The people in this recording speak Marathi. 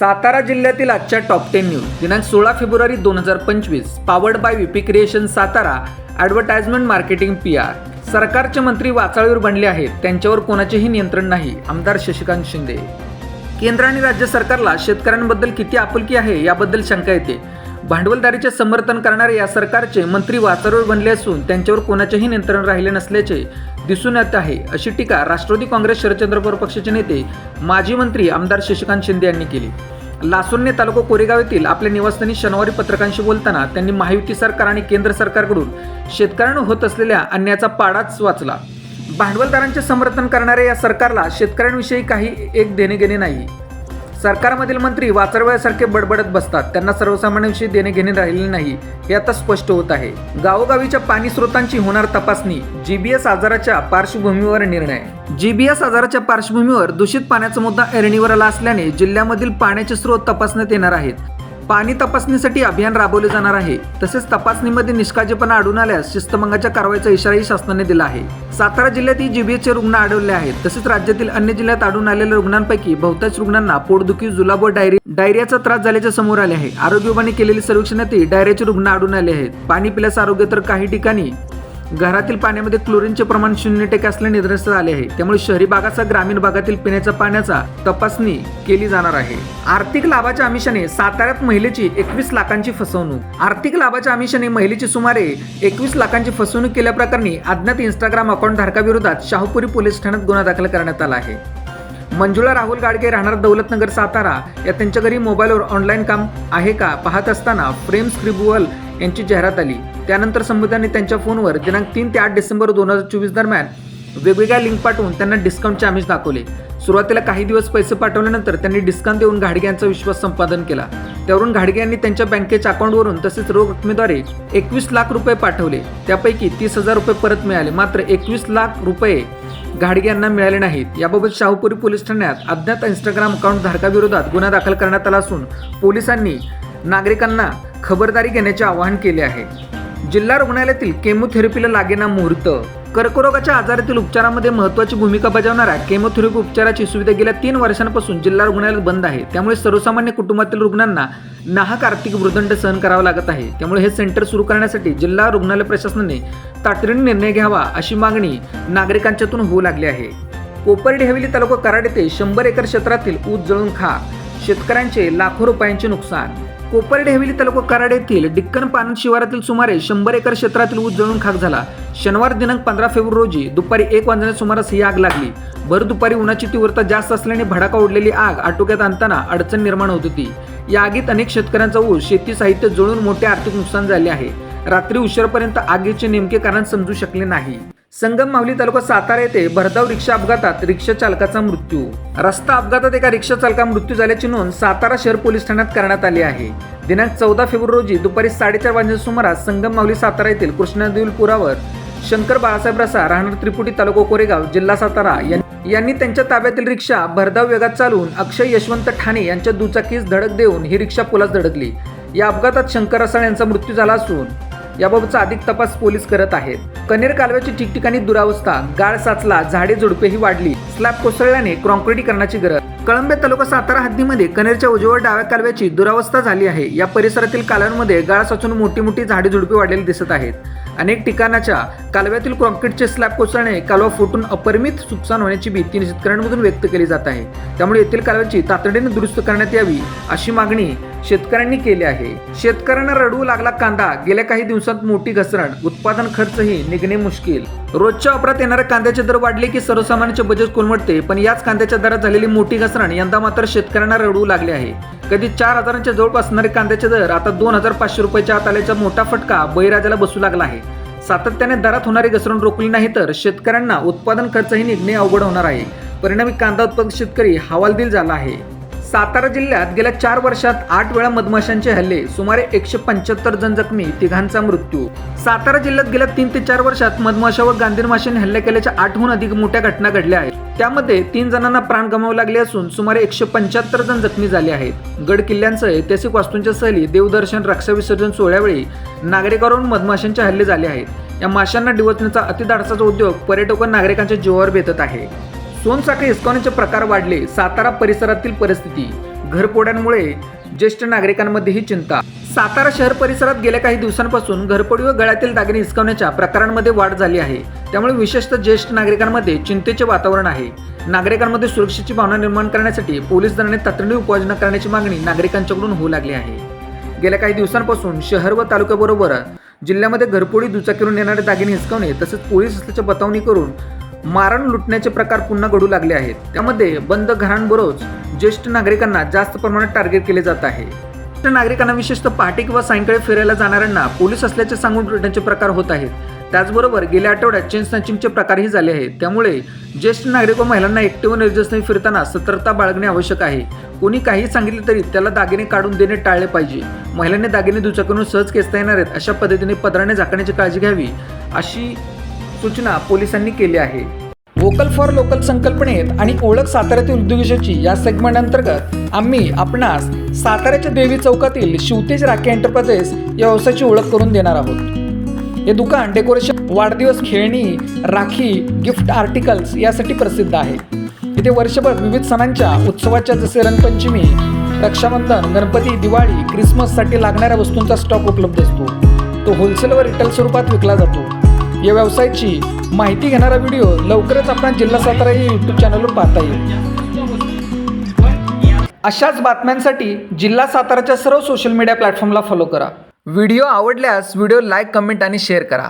सातारा जिल्ह्यातील आजच्या टॉप टेन न्यूज दिनांक सोळा फेब्रुवारी दोन हजार पंचवीस powered by VP creation Satara advertisement marketing P R सरकारचे मंत्री वाचाळीवर बनले आहेत. त्यांच्यावर कोणाचेही नियंत्रण नाही. आमदार शशिकांत शिंदे. केंद्र आणि राज्य सरकारला शेतकऱ्यांबद्दल किती आपुलकी आहे याबद्दल शंका येते. भांडवलदारीचे समर्थन करणारे या सरकारचे मंत्री वाचारोळ बनले असून त्यांच्यावर कोणाचेही नियंत्रण राहिले नसल्याचे दिसून येत आहे अशी टीका राष्ट्रवादी काँग्रेस शरदचंद्र पवार पक्षाचे नेते माजी मंत्री आमदार शशिकांत शिंदे यांनी केली. लासोन्ने तालुका कोरेगाव येथील आपल्या निवासस्थानी शनिवारी पत्रकारांशी बोलताना त्यांनी महायुती सरकार आणि केंद्र सरकारकडून शेतकऱ्यांना होत असलेल्या अन्यायाचा पाडाच वाचला. भांडवलदारांचे समर्थन करणाऱ्या या सरकारला शेतकऱ्यांविषयी काही एक देणे घेणे नाही. सरकारमधील मंत्री वाचरवयासारखे बडबडत बसतात. त्यांना सर्वसामान्यांशी देणे घेणे राहिलेले नाही. हे आता स्पष्ट होत आहे. गावोगावीच्या पाणी स्रोतांची होणार तपासणी जीबीएस आजाराच्या पार्श्वभूमीवर निर्णय. जीबीएस आजाराच्या पार्श्वभूमीवर दूषित पाण्याचा मुद्दा ऐरणीवर आला असल्याने जिल्ह्यामधील पाण्याचे स्रोत तपासण्यात येणार आहेत. पाणी तपासणीसाठी अभियान राबवले जाणार आहे. तसेच तपासणीमध्ये निष्काळजीपणा आढळून आल्यास शिस्तभंगाच्या कारवाईचा इशाराही शासनाने दिला आहे. सातारा जिल्ह्यात ही जीबीएसचे रुग्ण आढळले आहेत. तसेच राज्यातील अन्य जिल्ह्यात आढळून आलेल्या रुग्णांपैकी बहुतांश रुग्णांना पोटदुखी जुलाब व डायरी डायरियाचा त्रास झाल्याचे समोर आले आहे. आरोग्य विभागाने केलेली सर्वेक्षणातही डायरियाचे रुग्ण आढळून आले आहेत. पाणी पिल्यास आरोग्य तर काही ठिकाणी घरातील पाण्यामध्ये क्लोरीनचे प्रमाण शून्य टक्के असल्याने निदर्शनास आले आहे. त्यामुळे शहरी भागाचा ग्रामीण भागातील पिण्याच्या पाण्याचा तपासणी केली जाणार आहे. आर्थिक लाभाच्या आमिषाने साताऱ्यात महिलेची एकवीस लाखांची फसवणूक. आर्थिक लाभाच्या आमिषाने महिलेची सुमारे एकवीस लाखांची फसवणूक केल्याप्रकरणी अज्ञात इंस्टाग्राम अकाउंट धारकाविरोधात शाहूपुरी पोलीस ठाण्यात गुन्हा दाखल करण्यात आला आहे. मंजुळा राहुल गाडगे राहणार दौलतनगर सातारा या त्यांच्या घरी मोबाईलवर ऑनलाईन काम आहे का? पाहत असताना प्रेम स्क्रिबुअल यांची जाहिरात आली. त्यानंतर संबंधांनी त्यांच्या फोनवर दिनांक तीन ते आठ डिसेंबर दोन हजार चोवीस दरम्यान वेगवेगळ्या लिंक पाठवून त्यांना डिस्काउंटचे आमिष दाखवले. सुरुवातीला काही दिवस पैसे पाठवल्यानंतर त्यांनी डिस्काउंट देऊन घाडगे यांचा विश्वास संपादन केला. त्यावरून घाडगे यांनी त्यांच्या बँकेच्या अकाउंटवरून तसेच रोख रकमेद्वारे एकवीस लाख रुपये पाठवले. त्यापैकी तीस हजार रुपये परत मिळाले. मात्र एकवीस लाख रुपये घाडगे यांना मिळाले नाहीत. याबाबत शाहूपुरी पोलीस ठाण्यात अज्ञात इंस्टाग्राम अकाउंट धारकाविरोधात गुन्हा दाखल करण्यात आला असून पोलिसांनी नागरिकांना खबरदारी घेण्याचे आवाहन केले आहे. जिल्हा रुग्णालयातील केमोथेरपीला लागेना मुहूर्त. कर्करोगाच्या आजारातील उपचारामध्ये महत्त्वाची भूमिका बजावणाऱ्या केमोथेरपी उपचाराची सुविधा गेल्या तीन वर्षांपासून जिल्हा रुग्णालयात बंद आहे. त्यामुळे सर्वसामान्य कुटुंबातील रुग्णांना नाहक आर्थिक मृदंड सहन करावा लागत आहे. त्यामुळे हे सेंटर सुरू करण्यासाठी जिल्हा रुग्णालय प्रशासनाने तातडीने निर्णय घ्यावा अशी मागणी नागरिकांच्यातून होऊ लागली आहे. कोपर्डी हवेली तालुका कराड येथे शंभर एकर क्षेत्रातील ऊस जळून खा. शेतकऱ्यांचे लाखो रुपयांचे नुकसान. कोपर्डे हवेली तालुका कराड येथील डिक्कन पानत शिवारातील सुमारे शंभर एकर क्षेत्रातील ऊस जळून खाक झाला. शनिवार दिनांक पंधरा फेब्रुवारी रोजी दुपारी एक वाजण्याच्या सुमारास ही आग लागली. भर दुपारी उन्हाची तीव्रता जास्त असल्याने भडाका उडलेली आग आटोक्यात आणताना अडचण निर्माण होत होती. या आगीत अनेक शेतकऱ्यांचा ऊस शेती साहित्य जळून मोठे आर्थिक नुकसान झाले आहे. रात्री उशिरापर्यंत आगीचे नेमके कारण समजू शकले नाही. संगम माहुली तालुका सातारा येथे भरधाव रिक्षा अपघातात रिक्षा चालकाचा मृत्यू. रस्ता अपघातात एका रिक्षा चालका मृत्यू झाल्याची नोंद सातारा शहर पोलीस ठाण्यात करण्यात आली आहे. दिनांक चौदा फेब्रुवारी रोजी दुपारी साडेचार वाजेच्या सुमारास संगम माहुली सातारा येथील कृष्णादेवी पुरावर शंकर बाळासाहेब रसा राहणार त्रिपुटी तालुका कोरेगाव जिल्हा सातारा यांनी त्यांच्या ताब्यातील रिक्षा भरधाव वेगात चालवून अक्षय यशवंत ठाणे यांच्या दुचाकीस धडक देऊन ही रिक्षा पुलास धडकली. या अपघातात शंकर रसाळ यांचा मृत्यू झाला असून याबाबतचा अधिक तपास पोलीस करत आहेत. कनेर कालव्याची ठिकठिकाणी दुरावस्था गाळ साचला झाडे झुडपेही वाढली स्लॅब कोसळल्याने कॉन्क्रिटीकरणाची गरज. कळंबे तालुका सातारा हद्दीमध्ये कनेरच्या उजवळ डाव्या कालव्याची दुरावस्था झाली आहे. या परिसरातील कालव्यांमध्ये गाळ साचून मोठी मोठी झाडे झुडपे वाढलेली दिसत आहेत. अनेक ठिकाणाच्या कालव्यातील कॉन्क्रीटचे स्लॅब कोसळणे कालवा फुटून अपरिमित नुकसान होण्याची भीती शेतकऱ्यांमधून व्यक्त केली जात आहे. त्यामुळे येथील कालव्याची तातडीने दुरुस्त करण्यात यावी अशी मागणी शेतकऱ्यांनी केले आहे. शेतकऱ्यांना रडवू लागला कांदा. गेल्या काही दिवसात मोठी घसरण. उत्पादन खर्चही निघणे मुश्किल. रोजच्या वापरात येणाऱ्या कांद्याचे दर वाढले की सर्वसामान्यांचे बजेट कोलमडते. पण याच कांद्याच्या दरात झालेली मोठी घसरण यंदा मात्र शेतकऱ्यांना रडवू लागले आहे. कधी चार हजारांच्या जवळपास असणारे कांद्याचे दर आता दोन हजार पाचशे रुपयाच्या आत आल्याचा मोठा फटका बळीराजाला बसू लागला आहे. सातत्याने दरात होणारी घसरण रोखली नाही तर शेतकऱ्यांना उत्पादन खर्चही निघणे अवघड होणार आहे. परिणामी कांदा उत्पादक शेतकरी हवालदिल झाला आहे. सातारा जिल्ह्यात गेल्या चार वर्षात आठ वेळा मधमाशांचे हल्ले सुमारे एकशे पंच्याहत्तर जण जखमी तिघांचा मृत्यू. सातारा जिल्ह्यात गेल्या तीन ते चार वर्षात मधमाशावर गांधीर माशांनी हल्ले केल्याच्या आठहून अधिक मोठ्या घटना घडल्या आहेत. त्यामध्ये तीन जणांना प्राण गमावे लागले असून सुमारे एकशे पंच्याहत्तर जण जखमी झाले आहेत. गड किल्ल्यांसह ऐतिहासिक वास्तूंच्या सहली देवदर्शन रक्षा विसर्जन सोहळ्यावेळी नागरिकांवरून मधमाशांचे हल्ले झाले आहेत. या माशांना डिवचण्याचा अतिधाडसाचा उद्योग पर्यटक व नागरिकांच्या जीवावर बेतत आहे. सोनसाखळी हिसकावण्याचे प्रकार वाढले सातारा परिसरातील परिस्थिती. घरपोड्यांमुळे ज्येष्ठ नागरिकांमध्येही चिंता. सातारा शहर परिसरात गेल्या काही दिवसांपासून घरपोडी व गळ्यातील दागिने हिसकावण्याच्या प्रकारांमध्ये वाढ झाली आहे. त्यामुळे विशेषतः ज्येष्ठ नागरिकांमध्ये चिंतेचे वातावरण आहे. नागरिकांमध्ये सुरक्षेची भावना निर्माण करण्यासाठी पोलीस दलाने तातडीने उपाययोजना करण्याची मागणी नागरिकांच्याकडून होऊ लागली आहे. गेल्या काही दिवसांपासून शहर व तालुक्याबरोबर जिल्ह्यामध्ये घरपोडी दुचाकीवरून येणारे दागिने हिसकावणे तसेच पोलीस असल्याची बतावणी करून मारण लुटण्याचे प्रकार पुन्हा घडू लागले आहेत. त्यामध्ये बंद घरांबरोबर ज्येष्ठ नागरिकांना जास्त प्रमाणात टार्गेट केले जात आहे. ज्येष्ठ नागरिकांना विशेषतः पहाटे किंवा सायंकाळी फिरायला जाणाऱ्यांना पोलीस असल्याचे सांगून लुटण्याचे प्रकार होत आहेत. त्याचबरोबर गेल्या आठवड्यात चेन स्नॅचिंगचे प्रकारही झाले आहेत. त्यामुळे ज्येष्ठ नागरिक व महिलांना एकटे व निर्जसने फिरताना सतर्कता बाळगणे आवश्यक आहे. कोणी काही सांगितले तरी त्याला दागिने काढून देणे टाळले पाहिजे. महिलांनी दागिने दुचाकीवरून सहज खेचता येणार आहेत अशा पद्धतीने पदराने झाकण्याची काळजी घ्यावी अशी सूचना पोलिसांनी केली आहे. वोकल फॉर लोकल संकल्पनेत आणि ओळख साताऱ्यातील उद्योजकाची या सेगमेंट अंतर्गत आम्ही आपणास साताऱ्याच्या देवी चौकातील शिवतेज राखी एंटरप्राइजेस या व्यवसायाची ओळख करून देणार आहोत. हे दुकान डेकोरेशन वाढदिवस खेळणी राखी गिफ्ट आर्टिकल्स यासाठी प्रसिद्ध आहे. इथे वर्षभर विविध सणांच्या उत्सवाच्या जसे रंगपंचमी रक्षाबंधन गणपती दिवाळी क्रिसमससाठी लागणाऱ्या वस्तूंचा स्टॉक उपलब्ध असतो. तो होलसेल व रिटेल स्वरूपात विकला जातो. या व्यवसायाची माहिती घेणारा व्हिडिओ लवकरच आपण जिल्हा सातारा या यूट्यूब चॅनलवर पाहता येईल. अशाच बातम्यांसाठी जिल्हा साताराच्या सर्व सोशल मीडिया प्लॅटफॉर्मला फॉलो करा. व्हिडिओ आवडल्यास व्हिडिओ लाईक कमेंट आणि शेअर करा.